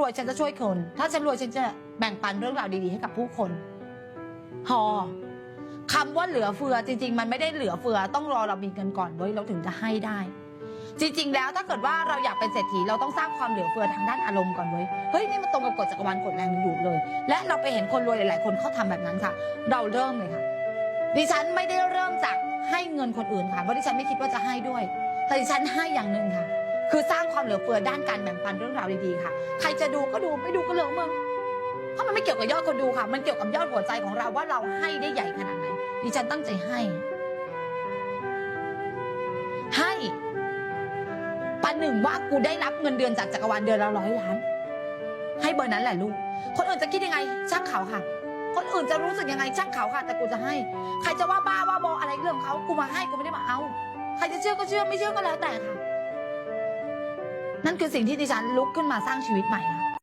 รวยฉันจะช่วยคน ถ้าฉันรวยฉันจะแบ่งปันเรื่องราวดีๆให้กับผู้คน พอคำว่าเหลือเฟือจริง ๆ มันไม่ได้เหลือเฟือต้องรอเรามีเงินก่อนเว้ยเราถึงจะให้ได้ จริง ๆ แล้วถ้าเกิดว่าเราอยากเป็นเศรษฐีเราต้องสร้างความเหลือเฟือทางด้านอารมณ์ก่อนเว้ยเฮ้ยนี่มันตรงกับกฎจักรวาลกฎแรงดึงดูดเลย และเราไปเห็นคนรวยหลาย ๆ คนเขาทำแบบนั้นค่ะ เราเริ่มเลยค่ะดิฉันไม่ได้เริ่มจากให้เงินคนอื่นค่ะเพราะดิฉันไม่คิดว่าจะให้ด้วย แต่ดิฉันให้อย่างหนึ่งค่ะ คือสร้างความเหลือเฟือด้านการแบ่งปันเรื่องราวดีๆค่ะ ใครจะดูก็ดูไม่ดูก็เหลือมึงเพราะมันไม่เกี่ยวกับยอดคนดูค่ะ มันเกี่ยวกับยอดหัวใจของเราว่าเราให้ได้ใหญ่ขนาดไหนดิฉันตั้งใจให้ ให้ปันหนึ่งว่ากูได้รับเงินเดือนจากจักรวาลเดือนละร้อยล้าน ให้เบอร์นั้นแหละลูก คนอื่นจะคิดยังไงช่างเขาค่ะ คนอื่นจะรู้สึกยังไงช่างเขาค่ะ แต่กูจะให้ ใครจะว่าบ้าว่าบออะไรเรื่องของเขากูมาให้กูไม่ได้มาเอา ใครจะเชื่อก็เชื่อไม่เชื่อก็แล้วแต่ค่ะ นั่นคือสิ่งที่ดิฉันลุกขึ้นมาสร้างชีวิตใหม่ค่ะ